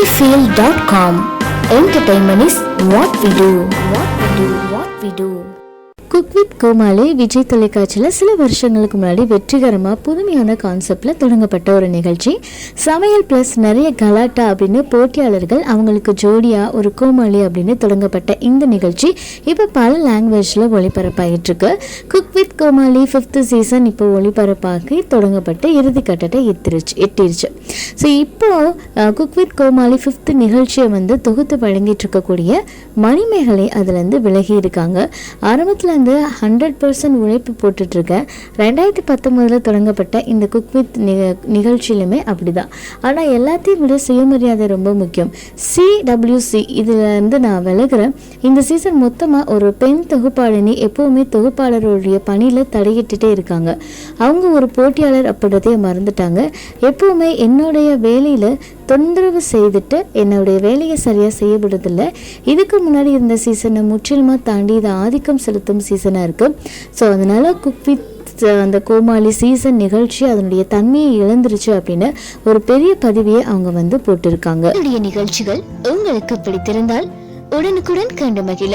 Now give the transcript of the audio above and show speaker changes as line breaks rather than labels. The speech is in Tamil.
sunnyfield.com. Entertainment is what we do. What we do. What we do.
Cook with Comali Vijay தொலைக்காட்சியில் சில வருஷங்களுக்கு முன்னாடி வெற்றிகரமாக புதுமையான கான்செப்டில் தொடங்கப்பட்ட ஒரு நிகழ்ச்சி சமையல் ப்ளஸ் நிறைய கலாட்டா அப்படின்னு போட்டியாளர்கள் அவங்களுக்கு ஜோடியாக ஒரு கோமாளி அப்படின்னு தொடங்கப்பட்ட இந்த நிகழ்ச்சி இப்போ பல லாங்குவேஜில் ஒளிபரப்பாகிட்டு இருக்கு cook with Comali fifth season இப்போ ஒளிபரப்பாகி தொடங்கப்பட்டு இறுதி கட்டத்தை எத்திருச்சு எட்டிருச்சு. ஸோ இப்போ குக் வித் கோமாளி ஃபிஃப்த்து நிகழ்ச்சியை வந்து தொகுத்து வழங்கிட்டு இருக்கக்கூடிய மணிமேகலை அதுலேருந்து விலகி இருக்காங்க ஆரம்பத்தில் இருந்து ஹண்ட்ரட் பர்சன்ட் உழைப்பு போட்டுட்ருக்கேன் ரெண்டாயிரத்தி பத்தொம்போதில் தொடங்கப்பட்ட இந்த குக் வித் நிக நிகழ்ச்சியிலுமே அப்படி தான் ஆனால் எல்லாத்தையும் விட சுயமரியாதை ரொம்ப முக்கியம். சிடபிள்யூசி இதில் நான் விலகுறேன். இந்த சீசன் மொத்தமாக ஒரு பெண் தொகுப்பாளினி எப்போவுமே தொகுப்பாளருடைய பணியில் தடையிட்டுட்டே இருக்காங்க. அவங்க ஒரு போட்டியாளர் அப்படின்றதே மறந்துட்டாங்க. எப்போவுமே என்னுடைய வேலையில் தொந்தரவு செய்துட்டு என்னுடைய வேலையை சரியாக செய்யப்படுறதில்ல. இதுக்கு முன்னாடி இருந்த சீசனை முற்றிலுமாக தாண்டி இதை ஆதிக்கம் செலுத்தும் சீசனாக இருக்குது ஸோ அதனால் குக் வித் அந்த கோமாளி சீசன் நிகழ்ச்சி அதனுடைய தன்மையை இழந்துருச்சு அப்படின்னு ஒரு பெரிய பதிவியை அவங்க வந்து போட்டிருக்காங்க.
நிகழ்ச்சிகள் உங்களுக்கு பிடித்திருந்தால் உடனுக்குடன் கண்டு மகிழ.